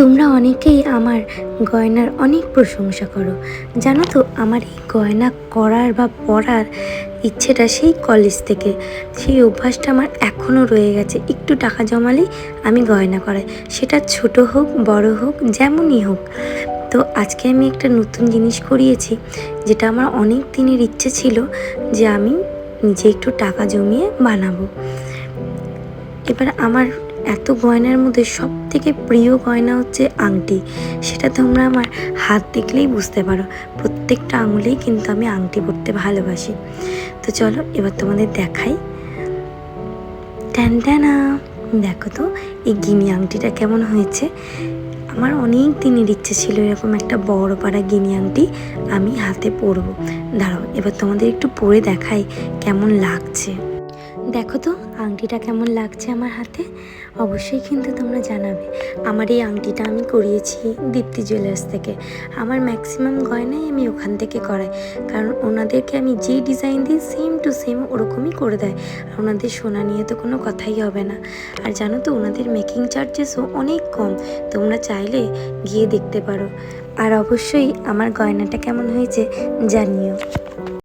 তোমরা অনেকেই আমার গয়নার অনেক প্রশংসা করো। জানো তো, আমার এই গয়না করার বা পরার ইচ্ছেটা সেই কলেজ থেকে। সেই অভ্যাসটা আমার এখনও রয়ে গেছে। একটু টাকা জমালেই আমি গয়না করাই। সেটা ছোট হোক, বড় হোক, যেমনই হোক। তো আজকে আমি একটা নতুন জিনিস করিয়েছি, যেটা আমার অনেক দিনের ইচ্ছে ছিল যে আমি নিজে একটু টাকা জমিয়ে বানাবো। এবার আমার এত গয়নার মধ্যে সব থেকে প্রিয় গয়না হচ্ছে আংটি। সেটা তোমরা আমার হাত দেখলেই বুঝতে পারো। প্রত্যেকটা আঙুলেই কিন্তু আমি আংটি পরতে ভালোবাসি। তো চলো, এবার তোমাদের দেখাই। ট্যান ট্যানা দেখো তো, এই গিনি আংটিটা কেমন হয়েছে। আমার অনেক দিনের ইচ্ছে ছিল এরকম একটা বড় পাড়া গিনি আংটি আমি হাতে পরবো। দাঁড়াও, এবার তোমাদের একটু পরে দেখাই কেমন লাগছে। দেখো তো, আংটিটা কেমন লাগছে আমার হাতে? অবশ্যই কিন্তু তোমরা জানাবে। আমার এই আংটিটা আমি করিয়েছি দীপ্তি জুয়েলার্স থেকে। আমার ম্যাক্সিমাম গয়নাই আমি ওখান থেকে করাই। কারণ ওনাদেরকে আমি যে ডিজাইন দিই সেম টু সেম ওরকমই করে দেয়। আর ওনাদের সোনা নিয়ে তো কোনো কথাই হবে না। আর জানো তো, ওনাদের মেকিং চার্জেসও অনেক কম। তোমরা চাইলে গিয়ে দেখতে পারো। আর অবশ্যই আমার গয়নাটা কেমন হয়েছে জানিও।